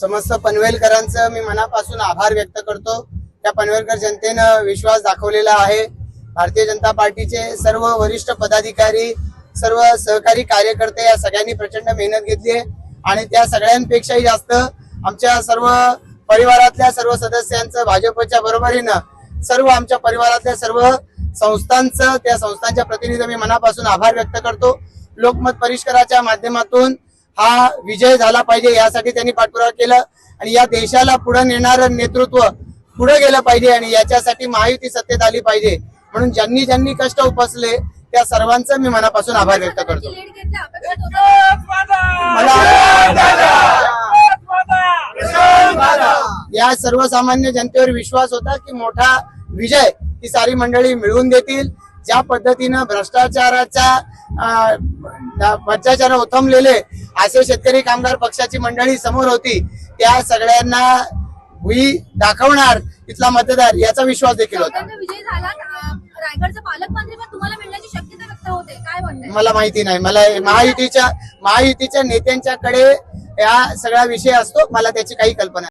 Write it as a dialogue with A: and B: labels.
A: समस्त पनवेलकरांचं मी मनापासून आभार व्यक्त करतो. त्या पनवेलकर जनतेनं विश्वास दाखवलेला आहे. भारतीय जनता पार्टीचे सर्व वरिष्ठ पदाधिकारी सर्व सहकारी कार्यकर्ते या सगळ्यांनी प्रचंड मेहनत घेतली आहे. आणि त्या सगळ्यांपेक्षाही जास्त आमच्या सर्व परिवारातल्या सर्व सदस्यांचं भाजपच्या बरोबरीनं सर्व आमच्या परिवारातल्या सर्व संस्थांचं त्या संस्थांच्या प्रतिनिधी मी मनापासून आभार व्यक्त करतो. लोकमत परिष्काराच्या माध्यमातून हा विजय झाला पाहिजे यासाठी त्यांनी पाठपुरावा केलं आणि या देशाला पुढे नेणारं नेतृत्व पुढे गेलं पाहिजे आणि याच्यासाठी महायुती सत्तेत आली पाहिजे. म्हणून ज्यांनी ज्यांनी कष्ट उपसले त्या सर्वांचं मी मनापासून आभार व्यक्त करतो. या सर्वसामान्य जनतेवर विश्वास होता की मोठा विजय ही सारी मंडळी मिळवून देतील. ज्या पद्धतीनं भ्रष्टाचाराच्या अं, भ्रष्टाचार ओथंबलेले असे शेतकरी कामगार पक्षाची मंडळी समोर होती त्या सगळ्यांना भुई दाखवणार इथला मतदार याचा विश्वास देखील होता. मला माहिती नाही. मला महायुतीच्या महायुतीच्या नेत्यांच्याकडे या सगळा विषय असतो. मला त्याची काही कल्पना.